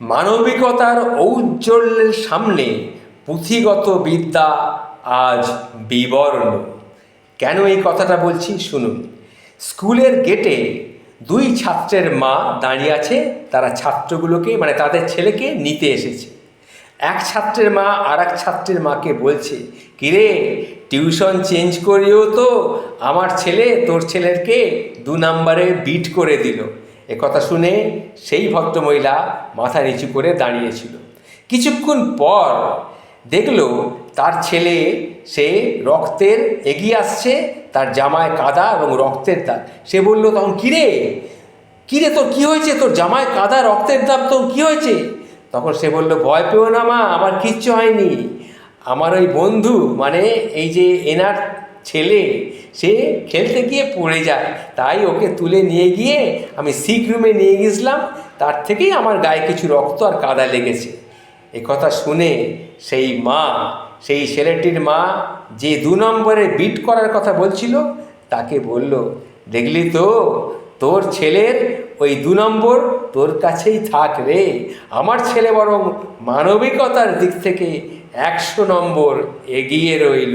মানবিকতার ঔজ্জ্বল্যের সামনে পুঁথিগত বিদ্যা আজ বিবর্ণ। কেন এই কথাটা বলছি? শুনুন। স্কুলের গেটে দুই ছাত্রের মা দাঁড়িয়ে আছে, তারা ছাত্রগুলোকে মানে তাদের ছেলেকে নিতে এসেছে। এক ছাত্রের মা আর এক ছাত্রের মাকে বলছে, কিরে, টিউশন চেঞ্জ করিও তো, আমার ছেলে তোর ছেলেকে দু নম্বরে বিট করে দিল। এ কথা শুনে সেই ভদ্রমহিলা মাথা নিচু করে দাঁড়িয়েছিল। কিছুক্ষণ পর দেখল তার ছেলে, সে রক্তের এগিয়ে আসছে, তার জামায় কাদা এবং রক্তের দাগ। সে বলল, তখন কিরে কিরে তোর, কি হয়েছে? তোর জামায় কাদা, রক্তের দাগ তোর কি হয়েছে? তখন সে বলল, ভয় পেও না মা, আমার কিচ্ছু হয়নি। আমার ওই বন্ধু মানে এই যে এনার ছেলে, সে খেলতে গিয়ে পড়ে যায়। তাই ওকে তুলে নিয়ে গিয়ে আমি সিক রুমে নিয়ে গেছিলাম তার থেকেই আমার গায়ে কিছু রক্ত আর কাদা লেগেছে। কথা শুনে সেই মা, সেই ছেলেটির মা যে দু নম্বরে বিট করার কথা বলছিল, তাকে বলল, দেখলি তো, তোর ছেলের ওই দু নম্বর তোর কাছেই থাক রে। আমার ছেলে বরং মানবিকতার দিক থেকে একশো নম্বর এগিয়ে রইল।